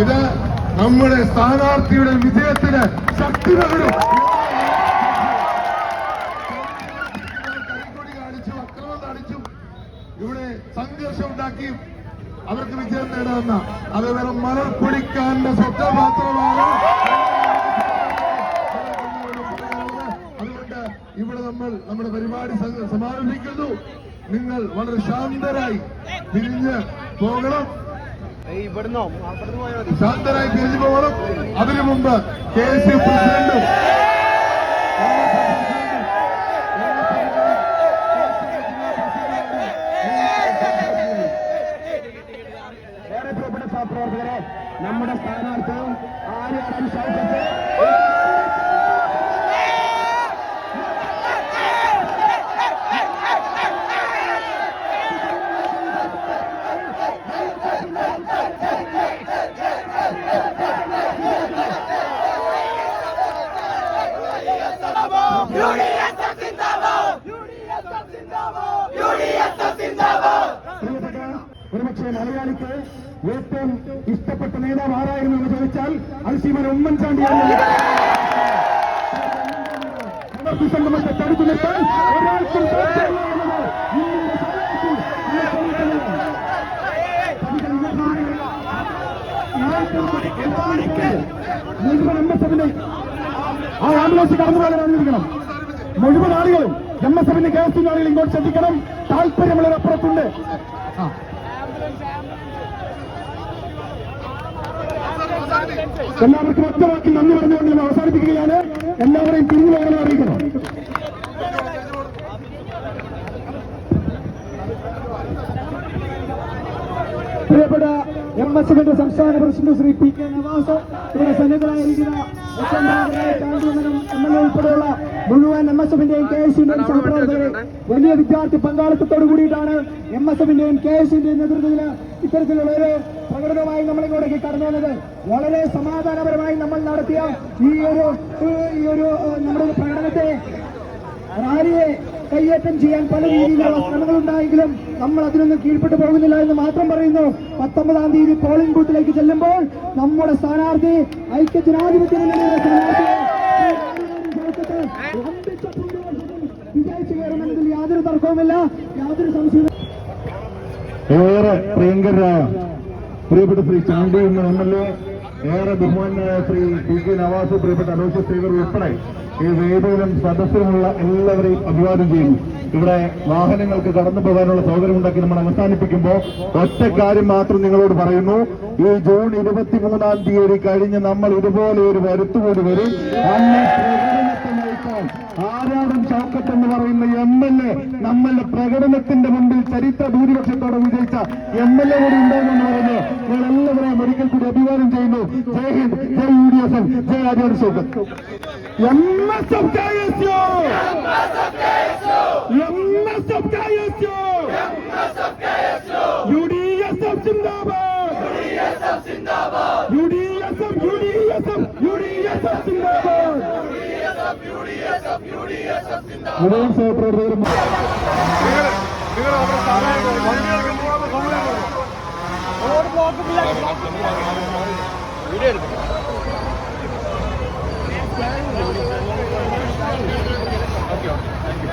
ഇത് നമ്മുടെ സ്ഥാനാർത്ഥിയുടെ വിജയത്തിന് ശക്തി കാണിച്ചു ഇവിടെ സംഘർഷം അവർക്ക് വിജയം നേടാവുന്ന അത് വെറും മലർ കുടിക്കാരന്റെ സ്വപ്നം മാത്രമാണ്. അതുകൊണ്ട് ഇവിടെ നമ്മൾ നമ്മുടെ പരിപാടി സമാരംഭിക്കുന്നു. നിങ്ങൾ വളരെ ശാന്തരായി തിരിഞ്ഞ് പോകണം. ശാന്തരായി തിരിച്ചു പോകണം അതിനു മുമ്പ് കെ എസ് യു പ്രസിഡന്റും നമ്മുടെ സ്ഥാനാർത്ഥിയും ആര്യാടൻ ഷൗക്കത്ത്. നേതാവ് ആരായിരുന്നു എന്ന് ചോദിച്ചാൽ അത് ശ്രീമൻ ഉമ്മൻചാണ്ടിയാണ്. സംഗമത്തെ തടുത്തു നിർത്താൻ ഒരാൾക്കും. മുഴുവൻ എം എസ് എഫിന്റെ ആ ആംബുലൻസ് കടന്നു പോകാൻ അനുവദിക്കണം മുഴുവൻ ആളുകളും എം എസ് എഫിന്റെ കേസിന്റെ ആളുകൾ ഇങ്ങോട്ട് ശ്രദ്ധിക്കണം. താല്പര്യമുള്ളവരപ്പുറത്തുണ്ട് ആ എല്ലാവർക്കും വ്യക്തമാക്കി നന്ദി പറഞ്ഞുകൊണ്ട് ഞാൻ അവസാനിപ്പിക്കുകയാണ്. എല്ലാവരെയും തിരിഞ്ഞു പോകണമെന്ന് അറിയിക്കണം പ്രിയപ്പെട്ട എം എസ് എഫിന്റെ സംസ്ഥാന president Shri P K Nawas ഇവിടെ സന്നിധനായിരിക്കുന്ന എം എൽ എ ഉൾപ്പെടെയുള്ള മുഴുവൻ എം എസ് എഫിന്റെയും കെ എസ് സിന്റെയും സഹപ്രവർത്തകരെ വലിയ വിദ്യാർത്ഥി പങ്കാളിത്തത്തോടു കൂടിയിട്ടാണ് എം എസ് എഫിന്റെയും കെ എസ് യുടെയും നേതൃത്വത്തിൽ ഇത്തരത്തിലുള്ള ഒരു പ്രകടനമായി കടന്നു വളരെ സമാധാനപരമായി നമ്മൾ നടത്തിയ ഈ ഒരു ഈ ഒരു നമ്മുടെ പ്രകടനത്തെ റാലിയെ കയ്യേറ്റം ചെയ്യാൻ പല രീതിയിലുള്ള ശ്രമങ്ങൾ ഉണ്ടായെങ്കിലും നമ്മൾ അതിനൊന്നും കീഴ്പ്പെട്ടു പോകുന്നില്ല എന്ന് മാത്രം പറയുന്നു. പത്തൊമ്പതാം തീയതി പോളിംഗ് ബൂത്തിലേക്ക് ചെല്ലുമ്പോൾ നമ്മുടെ സ്ഥാനാർത്ഥി ഐക്യ ജനാധിപത്യ മുന്നണിയുടെ യാതൊരു തർക്കവുമില്ല. യാതൊരു സംശയവും ഏറെ പ്രിയങ്കരായ പ്രിയപ്പെട്ട ശ്രീ ചാണ്ടി എന്ന എം എൽ എ ഏറെ ബഹുമാനായ ശ്രീ പി കെ നവാസ് പ്രിയപ്പെട്ട അലോഷ്യ സ്പീക്കർ ഉൾപ്പെടെ ഈ വേദിയിലും സദസ്സിലുമുള്ള എല്ലാവരെയും അഭിവാദ്യം ചെയ്യുന്നു. ഇവിടെ വാഹനങ്ങൾക്ക് കടന്നു പോകാനുള്ള സൗകര്യം ഉണ്ടാക്കി നമ്മൾ അവസാനിപ്പിക്കുമ്പോൾ ഒറ്റ കാര്യം മാത്രം നിങ്ങളോട് പറയുന്നു. ഈ ജൂൺ ഇരുപത്തിമൂന്നാം തീയതി കഴിഞ്ഞ് നമ്മൾ ഇതുപോലെ ഒരു വരുത്തുകൂടി വരും അന്ന് പ്രകടനത്തെ നയിക്കാൻ ആരാടും ചൗക്കത്ത് എന്ന് പറയുന്ന എം എൽ എ നമ്മളുടെ പ്രകടനത്തിന്റെ മുമ്പിൽ ചരിത്ര ഭൂരിപക്ഷത്തോടെ വിജയിച്ച എം എൽ എ കൂടി ഉണ്ടാകുമെന്ന് പറഞ്ഞ് ഞാൻ എല്ലാവരെയും ഒരിക്കൽ കൂടി അഭിവാദ്യം ചെയ്യുന്നു. ജയ് ഹിന്ദ് ജയ് യു ഡി എഫ് ജയ് Aryadan Shoukath M S F K S U M S F K S U U D S F സിന്ദാബാദ് U D S F U D S F U D S F സിന്ദാബാദ് മുഴുവൻ സഹപ്രവർത്തകരും okay okay thank you